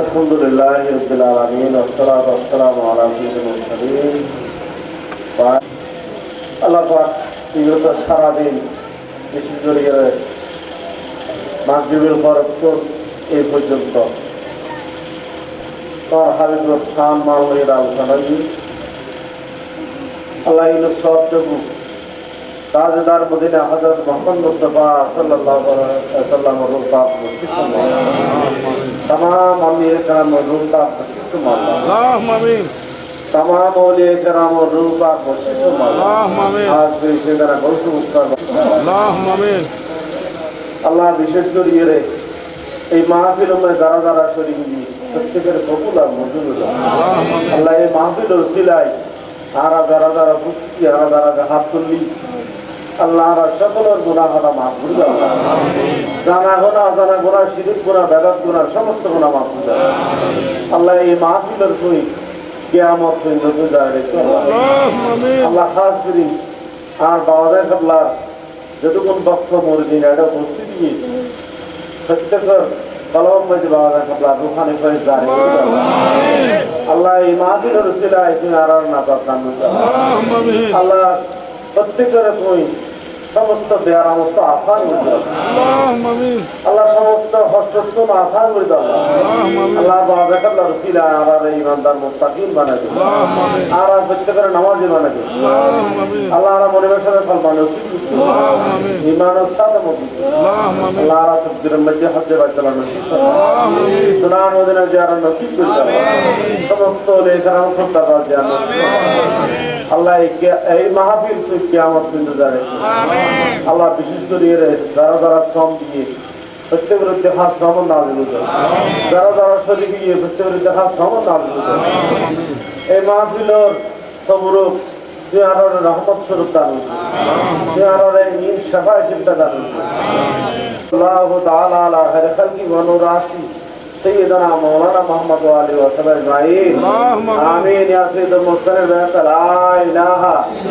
الحمد لله رب العالمين والصلاة والسلام على سيد المرسلين আল্লাহ পাক বিগত সারাদিন বিশেষ করে মাগরিবের পর এই পর্যন্ত তার হাবিবুর শান মালয়ের আলোচনা দিয়ে আল্লাহ ইনু সব দেবু তাজদার মদিনা হযরত মোহাম্মদ মুস্তাফা সাল্লাল্লাহু আলাইহি ওয়াসাল্লাম রূপা तमाम अमीर करम और रूह का खुशित माला اللهم امين तमाम औलिया करम और रूह का खुशित माला اللهم امين आज के इसे तरह बहुत उत्तर اللهم امين আল্লাহ বিশেষ করে ইয়ে রে এই মাহফিল মে যারা যারা শরীর দিয়ে প্রত্যেকের কবুল আর মজুর হলো। اللهم امين আল্লাহ এই মাহফিল সিলাই আরা যারা যারা বুঝছি আরা যারা হাত তুললি আল্লাহ আমার সকলের গুণা হনা মাফ করে দাও। জানা গোনা জানা গোনা শিরিক গোনা বেদাত গোনা সমস্ত গোনা মাফ করে দাও। আল্লাহ এই মাহফিলের তুই কেয়ামত তুই নতুন আল্লাহ খাস করি। আর বাবা দেখ আল্লাহ যেটুকুন বক্ষ মরদিন এটা উপস্থিত গিয়ে প্রত্যেকের কলম মধ্যে বাবা দেখ আল্লাহ দোকানে করে জারি আল্লাহ এই মাহফিলের সিলায় তুমি আর না পারতাম আল্লাহ প্রত্যেকের তুমি সমস্ত দেয়ার অবস্থ আসান আল্লাহ সমস্ত হস্তক্ষণ আসান আল্লাহ বাবা আল্লাহ রসিলা আর ইমানদার মুস্তাকিম বানাই দিও আর আর প্রত্যেকের নামাজি বানাই আল্লাহ আর মনে বেশারে ফল বানাই ইমান ও সাদ আল্লাহ আর তকদির মধ্যে হজ্জে বাইতলা নসিব সুনান নসিব সমস্ত নসিব আল্লাহ এই মাহফিল তুই বিন্দু যাবে আল্লাহ বিশেষ করে যারা যারা শ্রম দিয়ে প্রত্যেকের দেখা শ্রম না দিল যারা যারা শরীর গিয়ে প্রত্যেকের দেখা শ্রম না দিল এই মাহফিলর সবরূপ তুই আরও রহমত স্বরূপ দান তুই আরও ইন শাফা হিসেবে দান আল্লাহ তাআলা আলা খায়র খালকি ওয়া নূর আশি سيدنا مولانا محمد وعلي وسلم اجمعين اللهم آمين. امين يا سيد المرسلين بأنت لا اله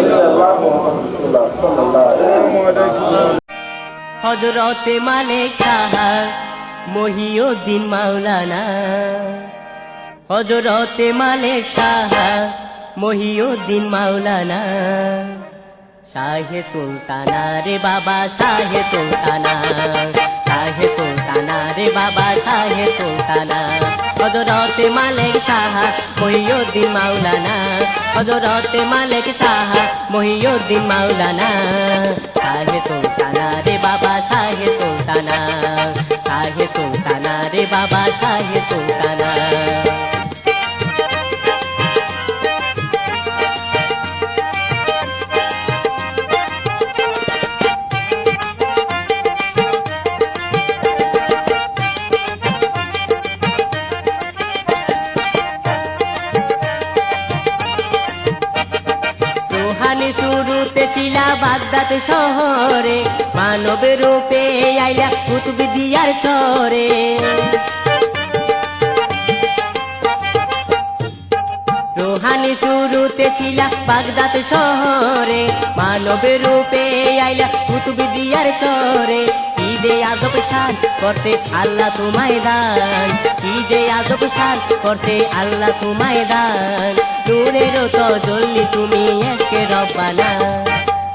الا الله محمد رسول الله صلى الله عليه وسلم হজরতে মালিক সাহার মহিউদ্দিন মাওলানা হজরতে মালিক সাহার মহিউদ্দিন মাওলানা শাহে সুলতানা রে বাবা শাহে সুলতানা শাহে সুলতানা রে বাবা শাহে সুলতানা হজরতে মালিক সাহা মহিউদ্দিন মাওলানা। হজরতে মালিক সাহা মহিউদ্দিন মাওলানা। শাহে সুলতানা রে বাবা শাহে সুলতানা শাহে সুলতানা রে বাবা শাহে সুলতানা ছিলা বাগদাদ শহরে, মানব রূপে আইলা কুতুব দিয়ার চরে। কি যে আজব শান করতে আল্লাহ তোমায় দান। কি যে আজব শান করতে আল্লাহ তোমায় দান। নূরের তো জ্বললি তুমি একে রব্বানা।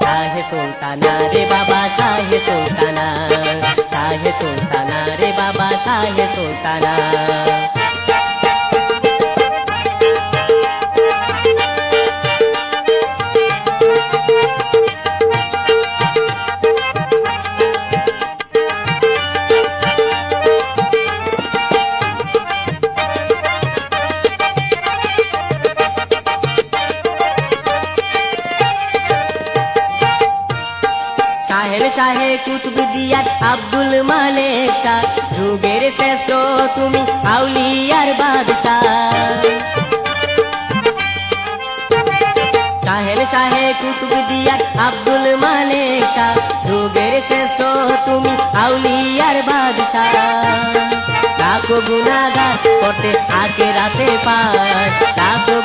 শাহে সুলতানা রে বাবা, শাহে সুলতানা। শাহে সুলতানা রে বাবা, শাহে সুলতানা। শাহের শাহে কুতুব দিয়ার আব্দুল মালেক শাহ যুগের শ্রেষ্ঠ তুমি আউলিয়ার বাদশাহ শাহের শাহে কুতুব আব্দুল মালেক শাহ যুগের শ্রেষ্ঠ তুমি আউলিয়ার বাদশাহ লাখো গুনাগার করতে আগে রাতে পার লাখো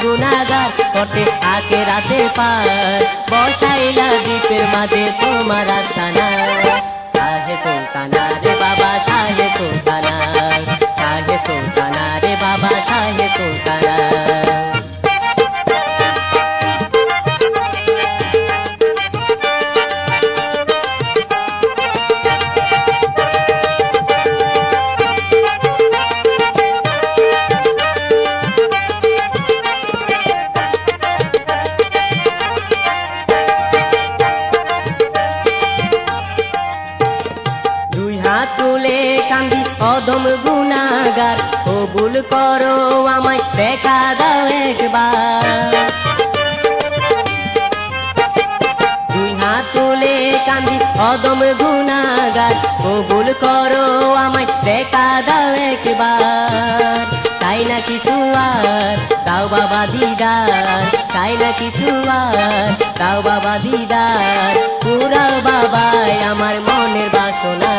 করো আমায়, দেখা দাও একবার। তাই না কিছু আর? দাও বাবা দিদার। তাই না কিছু আর? দাও বাবা দিদার। পুরাও বাবাই আমার মনের বাসনা।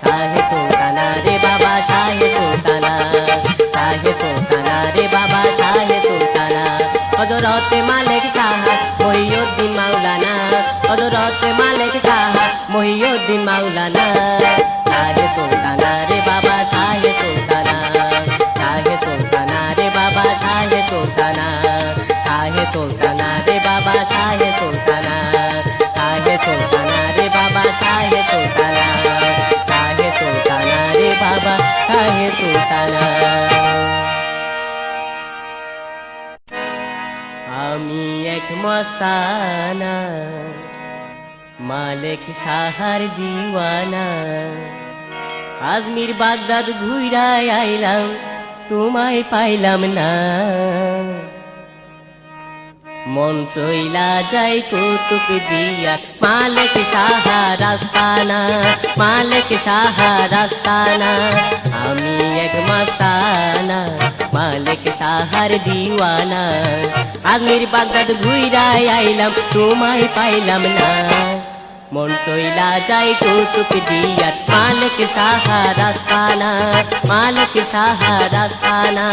শাহে রে বাবা, শাহে সুলতানা। শাহে সুলতানা রে বাবা, শাহে সুলতানা। হজরতে মালিক সাহা মহিউদ্দিন মাওলানা। হজরতে আমি এক মস্তানা, মালিক সাহার দিওয়ানা। আজমির বাগদাদ ঘুরাই আইলাম, তোমায় পাইলাম না। মন চইলা যাই কৌতুক দিয়া, মালিক সাহা রাস্তানা, মালিক সাহা রাস্তানা। আমি এক মাস্তানা, মালিক সাহার দিওয়ানা। আজমির বাগদাদ ঘুরাই আইলাম, তোমায় পাইলাম না। মন চইলা যাই কৌতুক দিয়া মালিক সাহা রাস্তানা, মালিক সাহা রাস্তানা।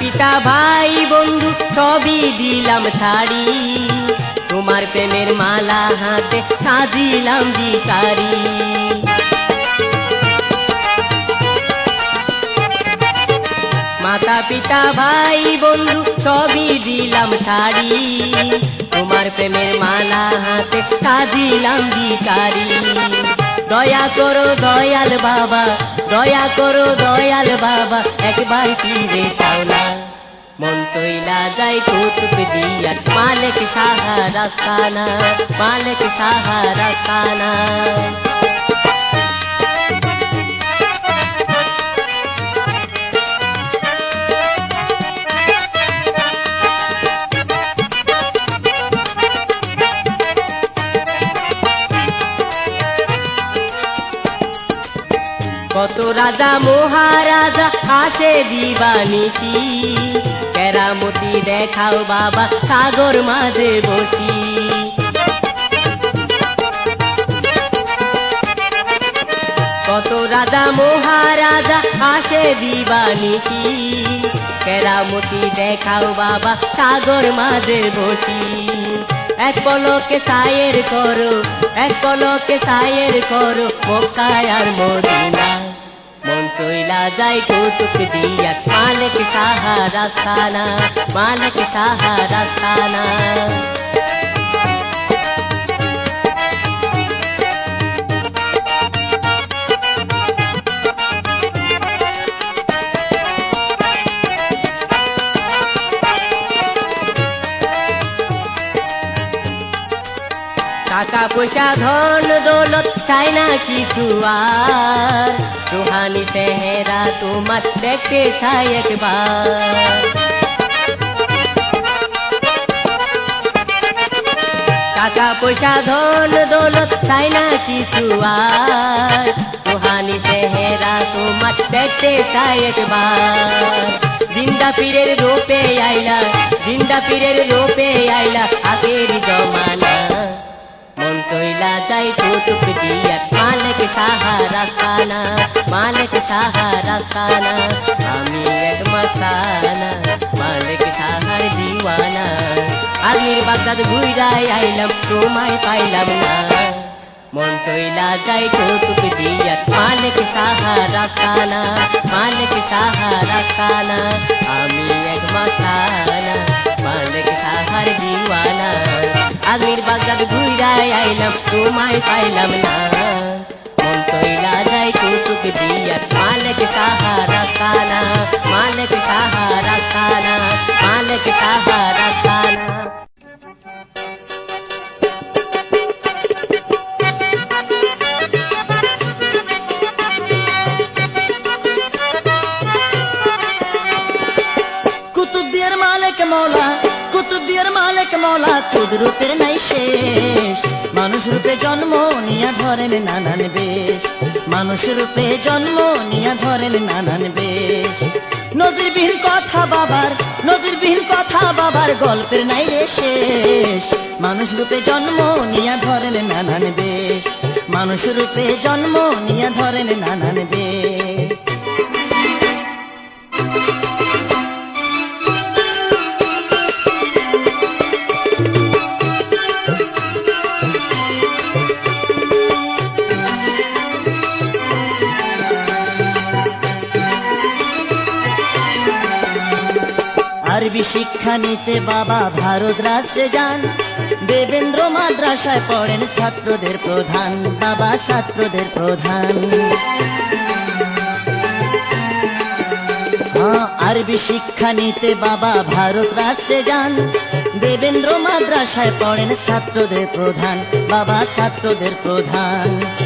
পিতা ভাই, বন্ধু, সবই দিলাম থাড়ি। তোমার প্রেমের মালা হাতে সাজিলাম বিকারি মাতা পিতা ভাই, বন্ধু, সবই দিলাম ছাড়ি তোমার প্রেমের মালা হাতে সাজিলাম বিকারি দয়া করো দয়াল বাবা, দয়া করো দয়াল বাবা, একবার ফিরে চাও না। মন চইলা যাই কৌতুক দিয়া মালিক সাহা রাস্তানা মালিক সাহা রাস্তানা কত রাজা মহারাজা আসে দিবানিসি কেরামতি দেখাও বাবা, সাগর মাঝে বসি। কত রাজা, মহারাজা আসে দিবানিসি কেরামতি দেখাও বাবা, সাগর মাঝে বসি। এক পলকে সায়ের করো, এক পলকে সায়ের করো, মক্কায় আর মদিনা চইলা যাই কৌতুক দিয়া মালিক সাহা রাস্তানা মালিক সাহা রাস্তানা কিছু আর রুহানি সেহেরা তোমার দেখতে চাই একবার। টাকা পয়সা ধন দৌলত চাই না কিছু আর রুহানি সেহেরা তোমার দেখতে চাই একবার। জিন্দা পীরের রূপে আইলা, জিন্দা পীরের রূপে আইলা আগের জমানা। মন চইলা যাই কৌতুক দিয়া মালিক সাহা রাস্তানা মালিক সাহা রাস্তানা আমি এক মস্তানা মালিক সাহার দিওয়ানা আমির বাগদাদ ঘুরাই আইলাম তোমায় পাইলাম না মন চইলা যাই কৌতুক দিয়া মালিক সাহা রাস্তানা মালিক সাহা রাস্তানা আমি এক মস্তানা মালিক সাহার দিওয়ানা আজমির বাগদাদ ঘুরাই আইলাম তোমায় পাইলাম না কুদরতের নাই শেষ। মানুষ রূপে জন্ম নিয়া ধরেন নানান বেশ। মানুষ রূপে জন্ম নিয়া ধরেন নানান বেশ। নদীরবিহীন কথা বাবার নদীরবিহীন কথা বাবার গল্পের নাই রে শেষ। মানুষ রূপে জন্ম নিয়া ধরেন নানান বেশ। মানুষ রূপে জন্ম নিয়া ধরেন নানান বেশ। আরবি বাবা ভারত রাজ্যে যান। দেবেন্দ্র মাদ্রাসায় পড়েন ছাত্রদের প্রধান বাবা ছাত্রদের প্রধান। হ্যাঁ, আরবি শিক্ষা নিতে বাবা ভারত রাজ্যে যান। দেবেন্দ্র মাদ্রাসায় পড়েন ছাত্রদের প্রধান বাবা ছাত্রদের প্রধান।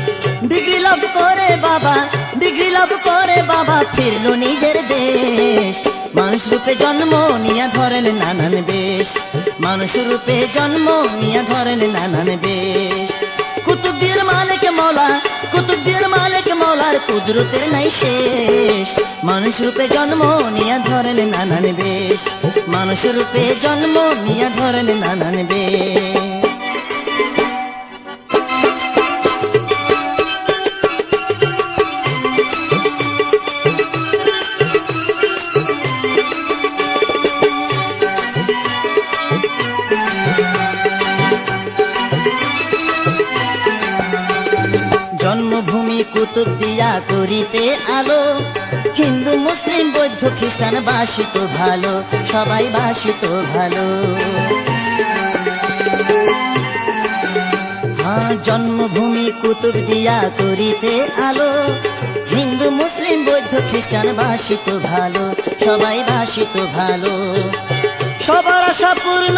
ডিগ্রি লাভ করে বাবা, ডিগ্রি লাভ করে বাবা, ফিরল নিজের দেশ। মানুষ রূপে জন্ম নিয়া ধরেন নানান বেশ। মানুষ রূপে জন্ম নিয়া ধরেন নানান বেশ। কুতুবদের মালিক মৌলা, কুতুবদের মালিক মৌলার কুদরতের নাই শেষ। মানুষ রূপে জন্ম নিয়া ধরেন নানান বেশ। মানুষ রূপে জন্ম নিয়া ধরেন নানান বেশ। জন্মভূমি কুতুব দিয়া করিতে আলো। হিন্দু, মুসলিম, বৌদ্ধ, খ্রিস্টান বাসিত ভালো, সবাই বাসিত ভালো। হ্যাঁ জন্মভূমি কুতুব দিয়া করিতে আলো। হিন্দু, মুসলিম, বৌদ্ধ, খ্রিস্টান বাসিত ভালো, সবাই বাসিত ভালো। সবার আশা পূর্ণ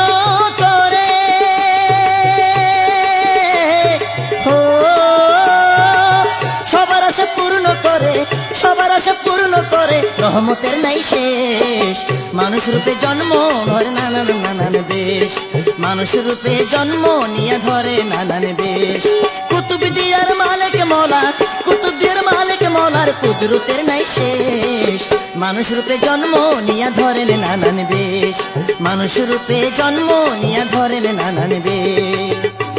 সবার আশা পূর্ণ করে, রহমতের নাই শেষ। মানুষ রূপে জন্ম ধরে নানান নানান বেশ। মানুষ রূপে জন্ম নিয়ে ধরে নানান বেশ। কুতুব দিয়ার মালিক মৌলা কুতুব মালিক মৌলার কুদরতের নাই শেষ। মানুষ রূপে জন্ম নিয়ে ধরেন নানান বেশ। মানুষ রূপে জন্ম নিয়ে ধরেন নানান বেশ।